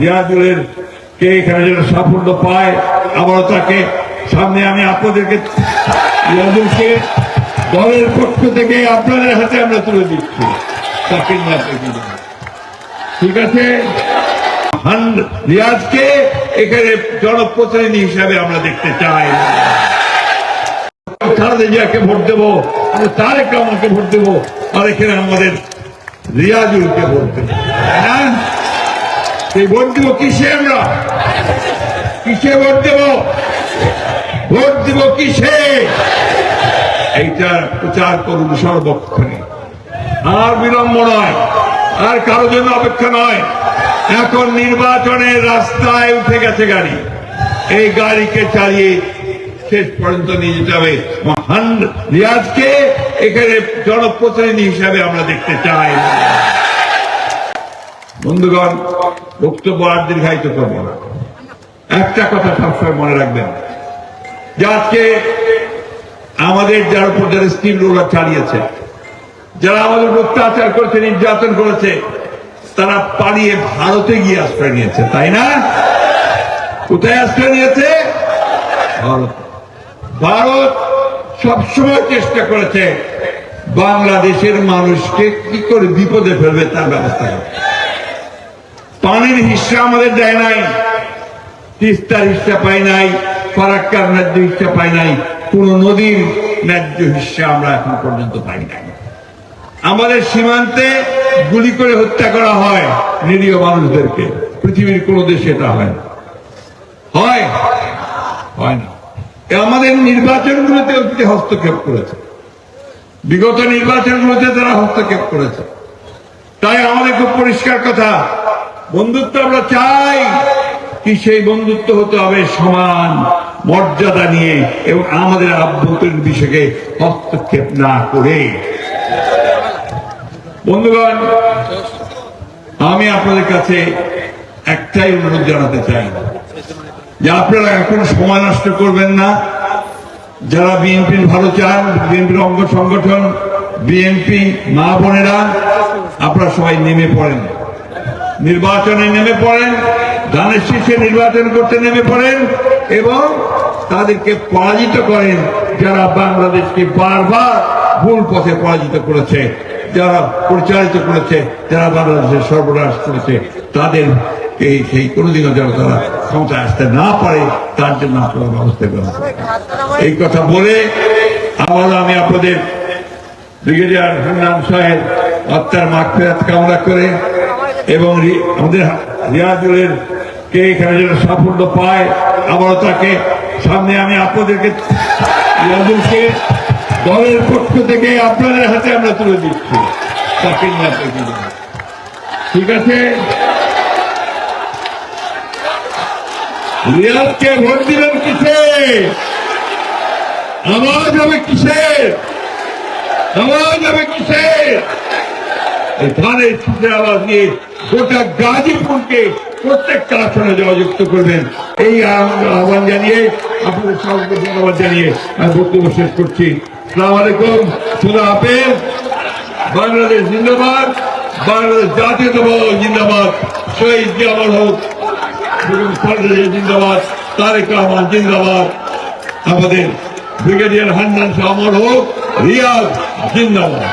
রিয়াজুলের কে এখানে যেন সাফল্য পায়, আবারও তাকে সামনে আমি আপনাদেরকে রিয়াজুলকে দলের পক্ষ থেকে আপনাদের হাতে আমরা তুলে দিচ্ছি। তাকে? ঠিক আছে? রিয়াজকে এখানে জনপ্রতিনিধি হিসাবে আমরা দেখতে চাই। জিয়াকে ভোট দেবো আমরা তারেক আমাকে ভোট দেবো, আর এখানে আমাদের রিয়াজুলকে ভোট দেবো। হ্যাঁ? সেই ভোট দেবো কিসে আমরা? কিসে ভোট দেবো? ভোট দেবো কিসে? এইটা প্রচার করুন সর্বক্ষণে। আর বিলম্ব নয়, আর কারও জন্য অপেক্ষা নয়। এখন নির্বাচনের রাস্তায় উঠে গেছে গাড়ি। এই গাড়িকে চালিয়ে শেষ পর্যন্ত নিয়ে যেতে হবে মহান রিয়াজকে। এখানে জনপ্রতিনিধি হিসাবে আমরা দেখতে চাই। বন্ধুগণ, বক্তব্য আর দীর্ঘায়িত করব না। একটা কথা সবসময় মনে রাখবেন। যে আজকে আমাদের যার উপর যারা স্কিম রোলার চালিয়েছে, যারা আমাদের অত্যাচার করেছে, নির্যাতন করেছে, তারা পালিয়ে ভারতে গিয়ে আশ্রয় নিয়েছে, তাই না? কোথায় আশ্রয় নিয়েছে? ভারত। ভারত সবসময় চেষ্টা করেছে, বাংলাদেশের মানুষকে কি করে বিপদে ফেলবে তার ব্যবস্থা করতে। পানির হিস্সা আমাদের দেয় নাই। তিস্তার হিস্সা পাই নাই, ফারাক্কার ন্যায্য হিস্সা পাই নাই, কোন নদীর ন্যায্য হিস্সা আমরা এখন পর্যন্ত পাই নাই। আমাদের সীমান্তে গুলি করে হত্যা করা হয় নিরীহ মানুষদেরকে। পৃথিবীর কোন দেশে এটা হয় হয়? হয় না। আমাদের নির্বাচনগুলোতে অতীতে হস্তক্ষেপ করেছে। বিগত নির্বাচনগুলোতে তারা হস্তক্ষেপ করেছে। তাই আমাদের খুব পরিষ্কার কথা বন্ধুত্ব আমরা চাই কি সেই বন্ধুত্ব হতে হবে সমান মর্যাদা নিয়ে এবং আমাদের আভ্যন্তরীণ বিষয়কে হস্তক্ষেপ না করে। বন্ধুগণ, আমি আপনাদের কাছে একটাই অনুরোধ জানাতে চাই যে আপনারা এখন সময় নষ্ট করবেন না। যারা বিএনপির ভালো চান বিএনপির অঙ্গ সংগঠন, বিএনপি মা বোনেরা, আপনারা সবাই নেমে পড়েন। নির্বাচনে নেমে পড়েন ধানের শীর্ষে নির্বাচন করতে নেমে পড়েন এবং তাদেরকে পরাজিত করেন যারা বাংলাদেশকে বারবার ভুল পথে পরাজিত করেছে, যারা পরিচালিত করেছে, যারা বাংলাদেশের সর্বনাশ করেছে। তাদের এই সেই কোনোদিনও যেন তারা ক্ষমতায় আসতে না পারে, তার জন্য আপনারা ব্যবস্থা গ্রহণ এই কথা বলে আবারও আমি আপনাদের ব্রিগেডিয়ার হান্নান সাহেব আত্মার মাগফিরাত কামনা করে এবং আমাদের রিয়াজুলের কে এখানে যেন সাফল্য পায় আবারও তাকে সামনে আমি আপনাদেরকে রিয়াজুলকে দলের পক্ষ থেকে আপনাদের হাতে আমরা তুলে দিচ্ছি। তাকে? ঠিক আছে? রিয়াজকে ভোট দিবেন কিসে? আওয়াজ হবে কিসের আওয়াজ হবে কিসের ধানের শীতের আওয়াজ নিয়ে গোটা গাজীপুরকে প্রত্যেকটা আসনে জয়যুক্ত করবেন। এই আহ্বান জানিয়ে আপনাদের সবাইকে ধন্যবাদ জানিয়ে আমি বক্তব্য শেষ করছি। সালাম আলাইকুম সুদা হাফেজ। বাংলাদেশ জিন্দাবাদ, বাংলাদেশ জাতীয়তাবাদ জিন্দাবাদ, শহীদ জিয়ামর হোক জিন্দাবাদ, তারেক রহমান জিন্দাবাদ, আমাদের ব্রিগেডিয়ার হান্নান শাহ অমর হোক রিয়াজ জিন্দাবাদ।